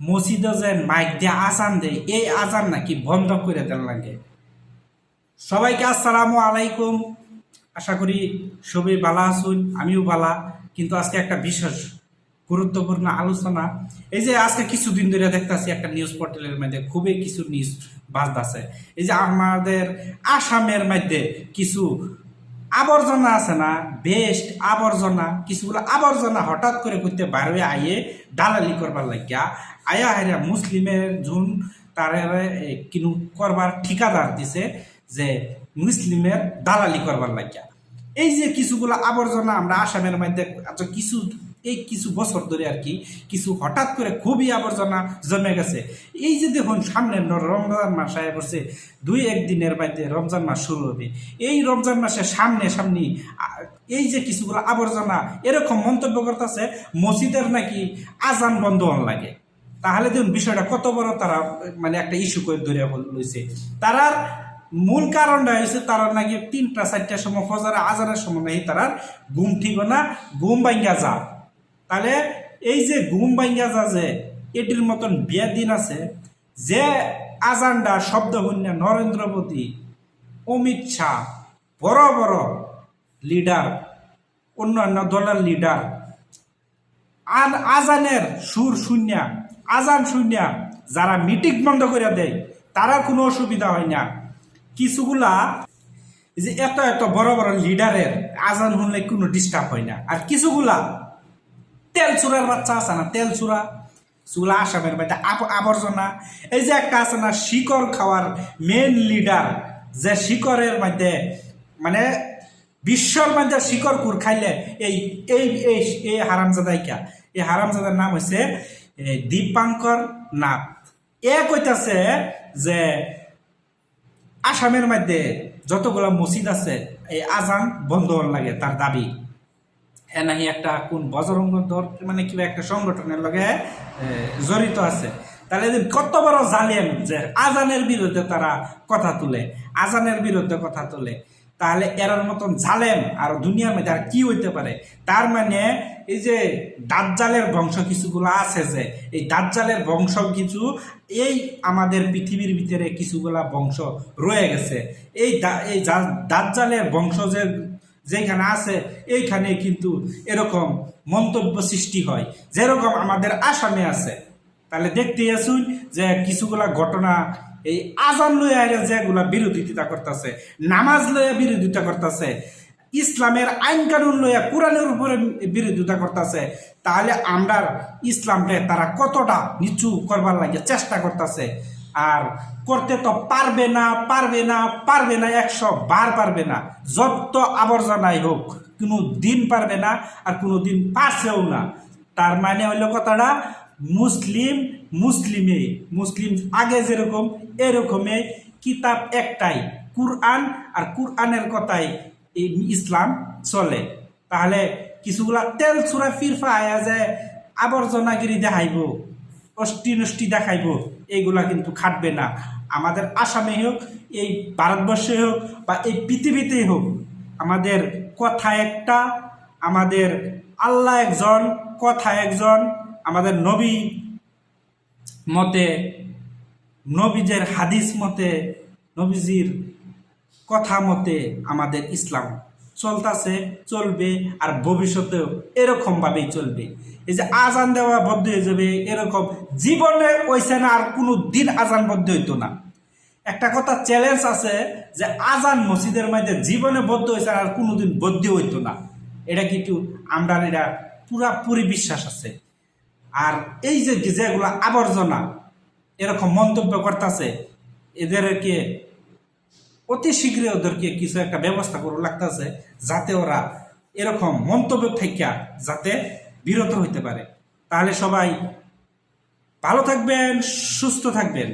মসজিদে যে মাইক দিয়ে আজান দেয়, এই আজান নাকি বন্ধ করে দেন লাগে। সবাইকে আসসালামু আলাইকুম। আশা করি সবই ভালো আসুন আমিও ভালা। কিন্তু আজকে একটা বিশেষ গুরুত্বপূর্ণ আলোচনা। এই যে আজকে কিছুদিন ধরে দেখতেছি একটা নিউজ পোর্টালের মধ্যে খুবই কিছু নিউজ বাজতেছে। এই যে আমাদের আসামের মধ্যে কিছু আবর্জনা আছে না, বেস্ট আবর্জনা, কিছুগুলো আবর্জনা হঠাৎ করে করতে বাইরে আইয়ে দালালি করবার লাগিয়া আয়া হাইরা মুসলিমের জুন তারে কিনু করবার ঠিকাদার দিছে যে মুসলিমের দালালি করবার লাগিয়া। এই যে কিছুগুলো আবর্জনা আমরা আসামের মধ্যে কিছু এই কিছু বছর ধরে আর কি, কিছু হঠাৎ করে খুবই আবর্জনা জমে গেছে। এই যে দেখুন, সামনে রমজান মাস আয় পড়ছে, দুই একদিনের মধ্যে রমজান মাস শুরু হবে। এই রমজান মাসের সামনে সামনে এই যে কিছুগুলো আবর্জনা, এরকম মন্তব্য করতেছে, মসজিদের নাকি আজান বন্ধ হন লাগে। তাহলে দেখুন, বিষয়টা কত বড় তারা মানে একটা ইস্যু করে ধরে লইছে। তারার মূল কারণটা হয়েছে তারা নাকি তিনটা চারটার সময় ফজরে আজানের সময় নাকি তারা ঘুম ঠিক না, ঘুম ভাঙ্গা যা তাহলে এই যে ঘুম ভাঙ্গা যা যে এটির মতন বিয়া দিন আছে, যে আজানটা শব্দ শূন্য নরেন্দ্র মোদী, অমিত শাহ, বড় বড় লিডার অন্যান্য দলের লিডার আর আজানের সুর শূন্য, আজান শূন্য যারা মিটিং বন্ধ করে দেয়, তারা কোনো অসুবিধা হয় না। কিছুগুলা যে এত এত বড় বড় লিডারের আজান শুনলে কোনো ডিস্টার্ব হয় না। আর কিছুগুলা তেল চূড়ার বাচ্চা আছে না তেল চূড়া চুলা আসামের আব- আবর্জনা। এই যে একটা আছে না, শিকড় খাওয়ার মেন লিডার যে শিকড়ের মধ্যে মানে বিশ্বর মধ্যে শিকড় কুর খাইলে এই এই এই এই হারামজাদাইকা এই হারামজাদার নাম হচ্ছে দীপাঙ্কর নাথ। এ কইতাছে যে আসামের মধ্যে যতগুলো মসজিদ আছে, এই আজান বন্ধ লাগে তার দাবি। নাকি একটা কোন বজরঙ্গ দল মানে কিবা একটা সংগঠনের লগে জড়িত আছে। তাহলে কত বড় জালেম যে আজানের বিরুদ্ধে তারা কথা তুলে, আজানের বিরুদ্ধে কথা তুলে। তাহলে এরার মতন জালেম আর দুনিয়ার মধ্যে আর কি হইতে পারে? তার মানে এই যে দাজ্জালের বংশ কিছুগুলো আছে যে, এই দাজ্জালের বংশ কিছু, এই আমাদের পৃথিবীর ভিতরে কিছুগুলা বংশ রয়ে গেছে। এই এই দাজ্জালের বংশ যে যেখানে আছে এইখানে কিন্তু এরকম মন্তব্য সৃষ্টি হয়। যেরকম আমাদের আসামে আছে। তাহলে দেখতে আসুন যে কিছুগুলা ঘটনা, এই আজান লইয়া যেগুলা বিরোধিতা করতেছে, নামাজ লইয়া বিরোধিতা করতেছে, ইসলামের আইন কানুন লইয়া কোরআনের উপরে বিরোধিতা করতেছে, তাহলে আমরা ইসলামকে তারা কতটা নিচু করবার লাগে চেষ্টা করতেছে। আর করতে তো পারবে না পারবে না পারবে না, একশো বার পারবে না। যত আবর্জনাই হোক, কোনো দিন পারবে না আর কোনো দিন পারছেও না। তার মানে হইল কথাটা, মুসলিম মুসলিমে, মুসলিম আগে যেরকম, এরকমে কিতাব একটাই, কুরআন আর কুরআনের কথাই ইসলাম চলে। তাহলে কিছুগুলা তেল চূড়া ফিরফা আয়া যায়, আবর্জনাগিরি দেখাইব অষ্টি নষ্টি দেখাইব। এইগুলা কিন্তু খাটবে না। আমাদের আসামে হোক, এই ভারতবর্ষে হোক বা এই পৃথিবীতেই হোক, আমাদের কথা একটা, আমাদের আল্লাহ একজন, কথা একজন, আমাদের নবী মতে, নবীজের হাদিস মতে, নবীজির কথা মতে আমাদের ইসলাম। চলতেছে, চলবে আর ভবিষ্যতেও এরকম ভাবেই চলবে। এই যে আজান দেওয়া বদ্ধ হয়ে যাবে, এরকম জীবনে ওইসে না আর কোনো দিন আজান বদ্ধ হইতো না। একটা কথা চ্যালেঞ্জ আছে যে আজান মসজিদের মধ্যে জীবনে বদ্ধ হয়েছে আর কোনোদিন বদ্ধ হইতো না। এটা কিন্তু আমরা এটা পুরাপুরি বিশ্বাস আছে। আর এই যে যেগুলো আবর্জনা, এরকম মন্তব্য করতেছে, এদেরকে অতি শীঘ্রই ওদেরকে কিছু একটা ব্যবস্থা করে লাগতেছে যাতে ওরা এরকম মন্তব্য থেকে যাতে বিরত হইতে পারে। তাহলে সবাই ভালো থাকবেন, সুস্থ থাকবেন।